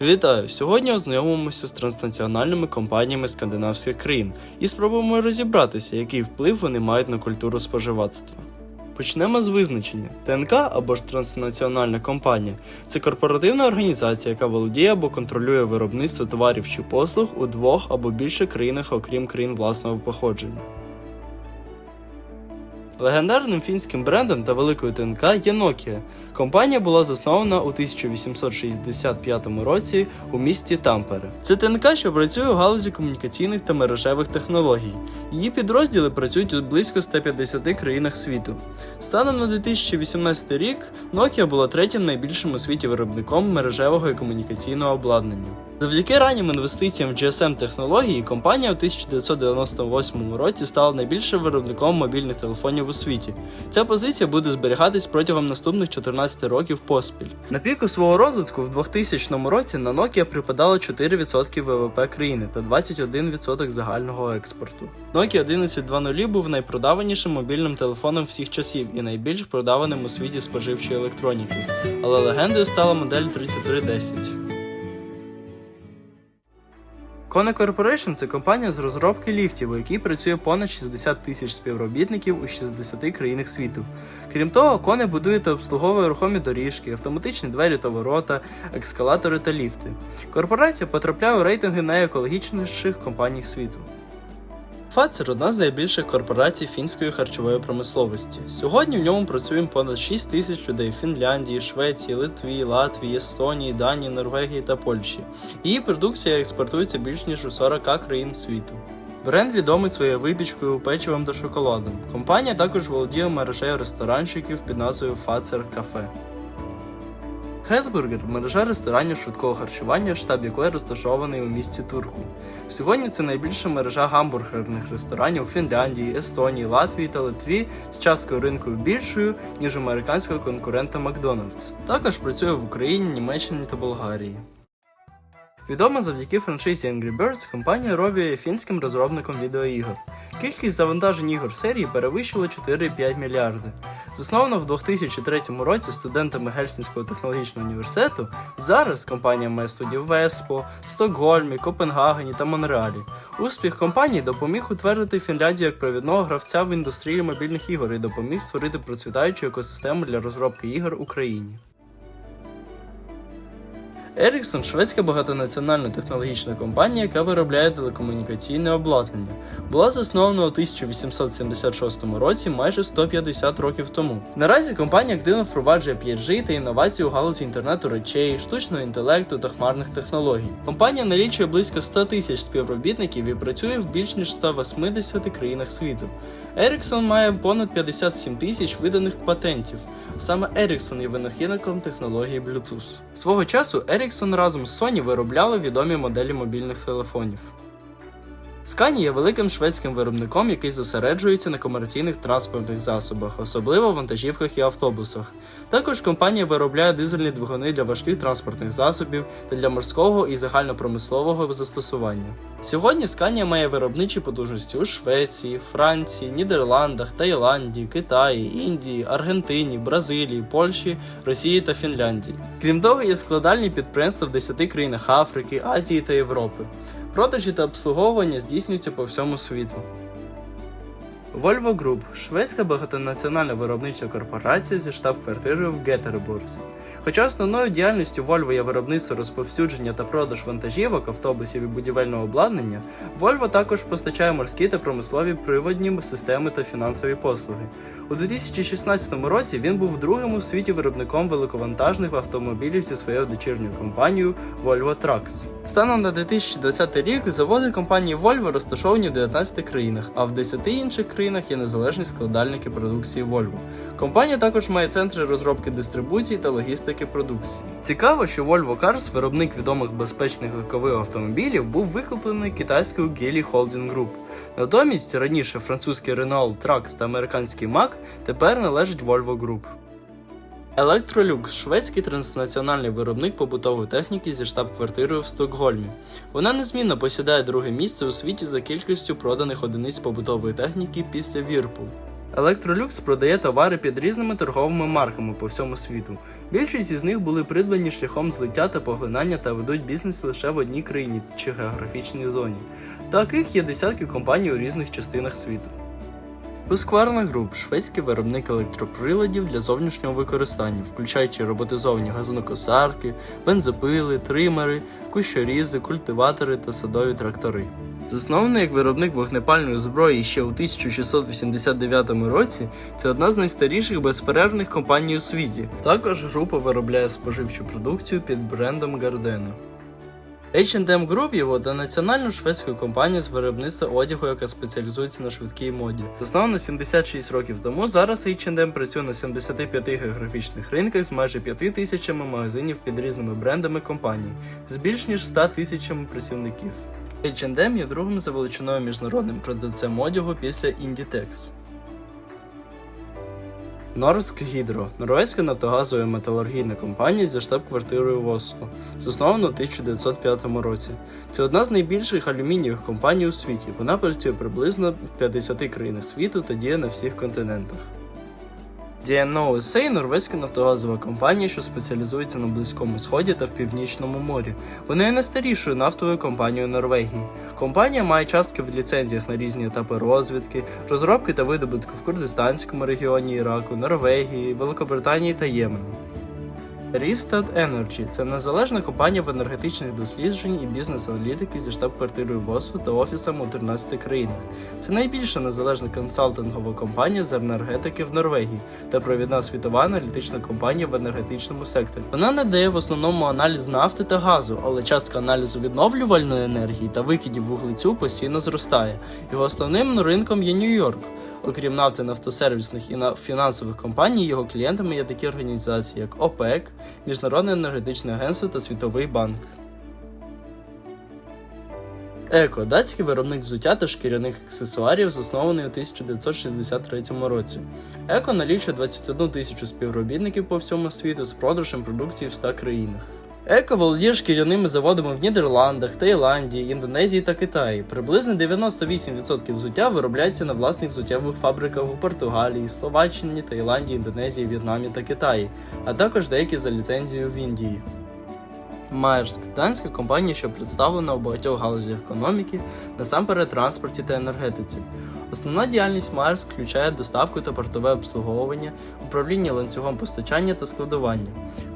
Вітаю! Сьогодні ознайомимося з транснаціональними компаніями скандинавських країн і спробуємо розібратися, який вплив вони мають на культуру споживацтва. Почнемо з визначення. ТНК або ж транснаціональна компанія це корпоративна організація, яка володіє або контролює виробництво товарів чи послуг у двох або більше країнах, окрім країн власного походження. Легендарним фінським брендом та великою ТНК є Nokia. Компанія була заснована у 1865 році у місті Тампере. Це ТНК, що працює у галузі комунікаційних та мережевих технологій. Її підрозділи працюють у близько 150 країнах світу. Станом на 2018 рік Nokia була третім найбільшим у світі виробником мережевого і комунікаційного обладнання. Завдяки раннім інвестиціям в GSM технології компанія у 1998 році стала найбільшим виробником мобільних телефонів у світі. Ця позиція буде зберігатись протягом наступних 14 років поспіль. На піку свого розвитку в 2000 році на Nokia припадало 4% ВВП країни та 21% загального експорту. Nokia 1120 був найпродаванішим мобільним телефоном всіх часів і найбільш продаваним у світі споживчої електроніки, але легендою стала модель 3310. Kona Corporation – це компанія з розробки ліфтів, у якій працює понад 60 тисяч співробітників у 60 країнах світу. Крім того, Kona будує та обслуговує рухомі доріжки, автоматичні двері та ворота, ескалатори та ліфти. Корпорація потрапляє у рейтинги найекологічніших компаній світу. Фацер одна з найбільших корпорацій фінської харчової промисловості. Сьогодні в ньому працює понад 6 тисяч людей Фінляндії, Швеції, Литві, Латвії, Естонії, Данії, Норвегії та Польщі. Її продукція експортується більш ніж у 40 країн світу. Бренд відомий своєю випічкою, печивом та шоколадом. Компанія також володіє мережею ресторанчиків під назвою Фацер Кафе. Гесбургер мережа ресторанів швидкого харчування, штаб якої розташований у місті Турку. Сьогодні це найбільша мережа гамбургерних ресторанів у Фінляндії, Естонії, Латвії та Литві з часткою ринку більшою, ніж американського конкурента Макдональдс. Також працює в Україні, Німеччині та Болгарії. Відома завдяки франшизі Angry Birds, компанія Rovio є фінським розробником відеоігор. Кількість завантажень ігор серії перевищила 4,5 мільярди. Заснована в 2003 році студентами Гельсінського технологічного університету, зараз компанія має студії в Веспо, Стокгольмі, Копенгагені та Монреалі. Успіх компанії допоміг утвердити Фінляндію як провідного гравця в індустрії мобільних ігор і допоміг створити процвітаючу екосистему для розробки ігор в Україні. Ericsson – шведська багатонаціональна технологічна компанія, яка виробляє телекомунікаційне обладнання. Була заснована у 1876 році, майже 150 років тому. Наразі компанія активно впроваджує 5G та інновації у галузі інтернету речей, штучного інтелекту та хмарних технологій. Компанія налічує близько 100 тисяч співробітників і працює в більш ніж 180 країнах світу. Ericsson має понад 57 тисяч виданих патентів. Саме Ericsson є винахідником технології Bluetooth. Свого часу Ericsson разом з Sony виробляли відомі моделі мобільних телефонів. Scania є великим шведським виробником, який зосереджується на комерційних транспортних засобах, особливо вантажівках і автобусах. Також компанія виробляє дизельні двигуни для важких транспортних засобів та для морського і загальнопромислового застосування. Сьогодні Scania має виробничі потужності у Швеції, Франції, Нідерландах, Таїланді, Китаї, Індії, Аргентині, Бразилії, Польщі, Росії та Фінляндії. Крім того, є складальні підприємства в 10 країнах Африки, Азії та Європи. Продажі та обслуговування здійснюються по всьому світу. Volvo Group – шведська багатонаціональна виробнича корпорація зі штаб-квартирою в Гетерборзі. Хоча основною діяльністю Volvo є виробництво розповсюдження та продаж вантажівок, автобусів і будівельного обладнання, Volvo також постачає морські та промислові приводні системи та фінансові послуги. У 2016 році він був другим у світі виробником великовантажних автомобілів зі своєю дочірньою компанією Volvo Trucks. Станом на 2020 рік заводи компанії Volvo розташовані в 19 країнах, а в 10 інших країнах є незалежні складальники продукції Volvo. Компанія також має центри розробки дистрибуції та логістики продукції. Цікаво, що Volvo Cars, виробник відомих безпечних легкових автомобілів, був викуплений китайською Geely Holding Group. Натомість раніше французький Renault Trucks та американський Mack тепер належать Volvo Group. Electrolux – шведський транснаціональний виробник побутової техніки зі штаб-квартирою в Стокгольмі. Вона незмінно посідає друге місце у світі за кількістю проданих одиниць побутової техніки після Whirlpool. Electrolux продає товари під різними торговими марками по всьому світу. Більшість із них були придбані шляхом злиття та поглинання та ведуть бізнес лише в одній країні чи географічній зоні. Таких є десятки компаній у різних частинах світу. Husqvarna Group – шведський виробник електроприладів для зовнішнього використання, включаючи роботизовані газонокосарки, бензопили, тримери, кущорізи, культиватори та садові трактори. Заснований як виробник вогнепальної зброї ще у 1689 році, це одна з найстаріших безперервних компаній у світі. Також група виробляє споживчу продукцію під брендом Gardena. H&M Group є однонаціональну шведську компанію з виробництва одягу, яка спеціалізується на швидкій моді. Заснована 76 років тому, зараз H&M працює на 75 географічних ринках з майже 5 тисячами магазинів під різними брендами компаній, з більш ніж 100 тисячами працівників. H&M є другим за величиною міжнародним продавцем одягу після Inditex. Норськ Гідро норвезька нафтогазова металургійна компанія зі штаб-квартирою в Осло, заснована у 1905 році. Це одна з найбільших алюмінієвих компаній у світі. Вона працює приблизно в 50 країнах світу та діє на всіх континентах. DNO USA – норвезька нафтогазова компанія, що спеціалізується на Близькому Сході та в Північному морі. Вона є найстарішою нафтовою компанією Норвегії. Компанія має частки в ліцензіях на різні етапи розвідки, розробки та видобутку в Курдистанському регіоні Іраку, Норвегії, Великобританії та Ємену. Rystad Energy – це незалежна компанія в енергетичних досліджень і бізнес-аналітики зі штаб-квартирою в Осло та офісами у 13 країнах. Це найбільша незалежна консалтингова компанія з енергетики в Норвегії та провідна світова аналітична компанія в енергетичному секторі. Вона надає в основному аналіз нафти та газу, але частка аналізу відновлювальної енергії та викидів вуглецю постійно зростає. Його основним ринком є Нью-Йорк. Окрім нафти нафтосервісних і на- фінансових компаній, його клієнтами є такі організації, як ОПЕК, Міжнародне енергетичне агентство та Світовий банк. Еко датський виробник взуття та шкіряних аксесуарів, заснований у 1963 році. Еко налічує 21 тисячу співробітників по всьому світу з продажем продукції в 100 країнах. Еко володіє шкіряними заводами в Нідерландах, Таїланді, Індонезії та Китаї. Приблизно 98% взуття виробляється на власних взуттєвих фабриках у Португалії, Словаччині, Таїланді, Індонезії, В'єтнамі та Китаї, а також деякі за ліцензією в Індії. Майерськ данська компанія, що представлена у багатьох галузях економіки, насамперед транспорті та енергетиці. Основна діяльність Майерськ включає доставку та портове обслуговування, управління ланцюгом постачання та складування.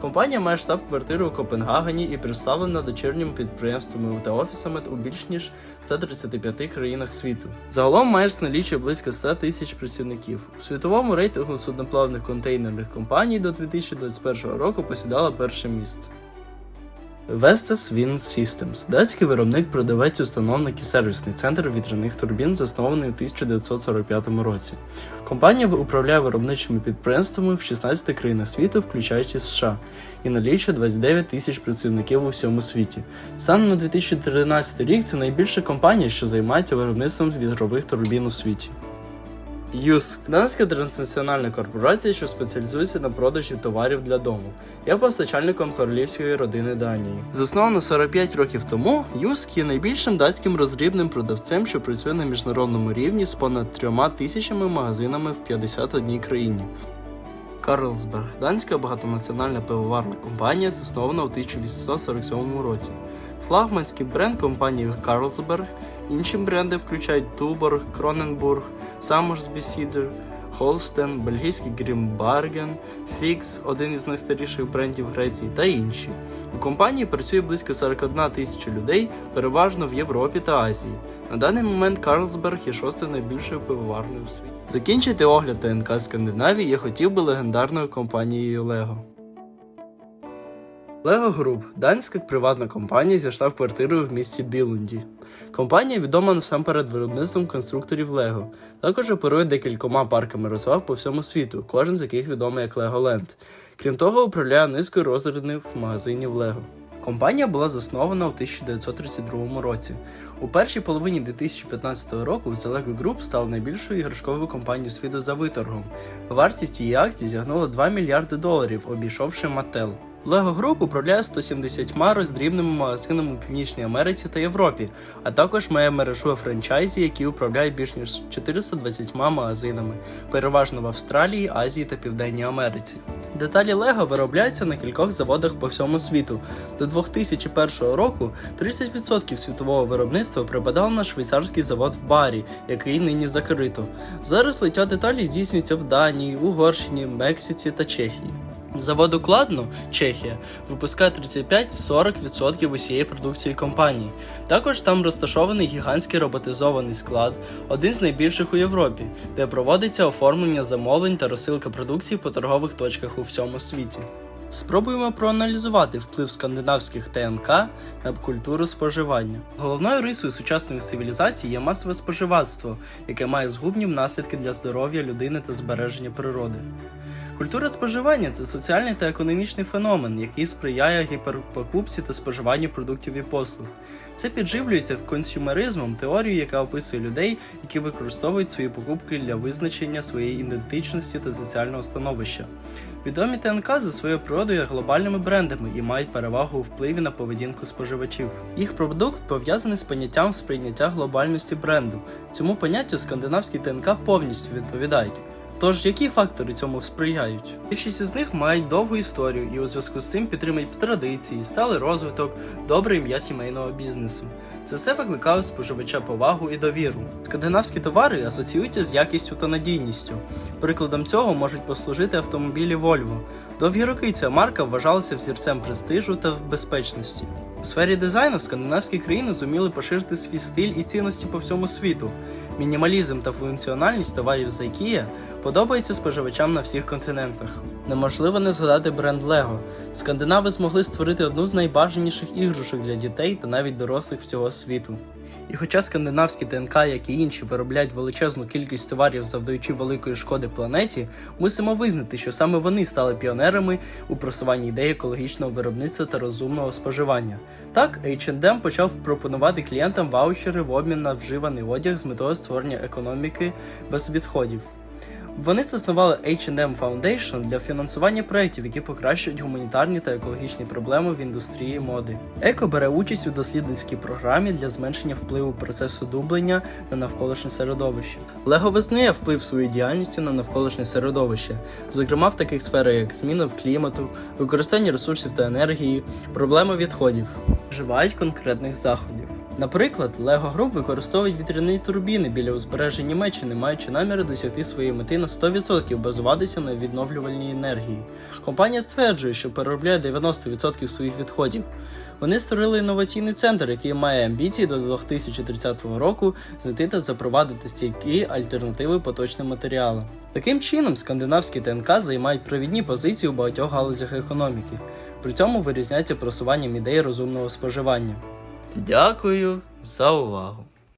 Компанія має штаб-квартиру у Копенгагені і представлена дочірніми підприємствами та офісами у більш ніж 135 країнах світу. Загалом Майерс налічує близько 100 тисяч працівників. У світовому рейтингу судноплавних контейнерних компаній до 2021 року посідала перше місце. Vestas Wind Systems – датський виробник, продавець, установник і сервісний центр вітряних турбін, заснований у 1945 році. Компанія управляє виробничими підприємствами в 16 країнах світу, включаючи США, і налічує 29 тисяч працівників у всьому світі. Станом на 2013 рік це найбільша компанія, що займається виробництвом вітрових турбін у світі. Юск данська транснаціональна корпорація, що спеціалізується на продажі товарів для дому, є постачальником королівської родини Данії. Засновано 45 років тому, Юск є найбільшим датським роздрібним продавцем, що працює на міжнародному рівні з понад трьома тисячами магазинами в 51 країні. Карлсберг данська багатонаціональна пивоварна компанія, заснована у 1847 році. Флагманський бренд компанії Карлсберг. Інші бренди включають Туборг, Кроненбург, Саммерсбі Сідер, Холстен, бельгійський Грімбарген, Фікс, один із найстаріших брендів Греції, та інші. У компанії працює близько 41 тисяча людей, переважно в Європі та Азії. На даний момент Карлсберг є шостою найбільшою пивоварною у світі. Закінчити огляд ТНК Скандинавії я хотів би легендарною компанією Лего. Lego Group – данська приватна компанія зі штаб-квартирою в місті Білунді. Компанія відома насамперед виробництвом конструкторів Lego. Також оперує декількома парками розваг по всьому світу, кожен з яких відомий як Legoland. Крім того, управляє низкою розрядних магазинів Lego. Компанія була заснована у 1932 році. У першій половині 2015 року The Lego Group стала найбільшою іграшковою компанією світу за виторгом. Вартість її акцій сягнула 2 мільярди доларів, обійшовши Mattel. Lego Group управляє 170 роздрібними магазинами у Північній Америці та Європі, а також має мережу франчайзі, які управляють більш ніж 420 магазинами, переважно в Австралії, Азії та Південній Америці. Деталі Lego виробляються на кількох заводах по всьому світу. До 2001 року 30% світового виробництва припадало на швейцарський завод в Барі, який нині закрито. Зараз лиття деталі здійснюється в Данії, Угорщині, Мексиці та Чехії. Завод Укладно, Чехія, випускає 35-40% усієї продукції компанії. Також там розташований гігантський роботизований склад, один з найбільших у Європі, де проводиться оформлення замовлень та розсилка продукції по торгових точках у всьому світі. Спробуємо проаналізувати вплив скандинавських ТНК на культуру споживання. Головною рисою сучасної цивілізації є масове споживацтво, яке має згубні наслідки для здоров'я людини та збереження природи. Культура споживання це соціальний та економічний феномен, який сприяє гіперпокупці та споживанню продуктів і послуг. Це підживлюється консюмеризмом, теорією, яка описує людей, які використовують свої покупки для визначення своєї ідентичності та соціального становища. Відомі ТНК за своєю природою глобальними брендами і мають перевагу у впливі на поведінку споживачів. Їх продукт пов'язаний з поняттям сприйняття глобальності бренду. Цьому поняттю скандинавські ТНК повністю відповідають. Тож, які фактори цьому сприяють? Більшість із них мають довгу історію і у зв'язку з цим підтримують традиції, сталий розвиток, добре ім'я сімейного бізнесу. Це все викликає споживача повагу і довіру. Скандинавські товари асоціюються з якістю та надійністю. Прикладом цього можуть послужити автомобілі Volvo. Довгі роки ця марка вважалася взірцем престижу та безпечності. У сфері дизайну скандинавські країни зуміли поширити свій стиль і цінності по всьому світу. Мінімалізм та функціональність товарів з IKEA подобається споживачам на всіх континентах. Неможливо не згадати бренд Lego. Скандинави змогли створити одну з найбажаніших іграшок для дітей та навіть дорослих всього світу. І хоча скандинавські ДНК, як і інші, виробляють величезну кількість товарів, завдаючи великої шкоди планеті, мусимо визнати, що саме вони стали піонерами у просуванні ідеї екологічного виробництва та розумного споживання. Так, H&M почав пропонувати клієнтам ваучери в обмін на вживаний одяг з метою створення економіки без відходів. Вони заснували H&M Foundation для фінансування проєктів, які покращують гуманітарні та екологічні проблеми в індустрії моди. Еко бере участь у дослідницькій програмі для зменшення впливу процесу дублення на навколишнє середовище. Лего визнає вплив своєї діяльності на навколишнє середовище, зокрема в таких сферах, як зміна в клімату, використання ресурсів та енергії, проблеми відходів, вживають конкретних заходів. Наприклад, Lego Group використовують вітряні турбіни біля узбережжя Німеччини, маючи наміри досягти своєї мети на 100% базуватися на відновлювальній енергії. Компанія стверджує, що переробляє 90% своїх відходів. Вони створили інноваційний центр, який має амбіції до 2030 року знайти та запровадити стійкі альтернативи поточним матеріалам. Таким чином, скандинавські ТНК займають провідні позиції у багатьох галузях економіки, при цьому вирізняються просуванням ідей розумного споживання. Дякую за увагу!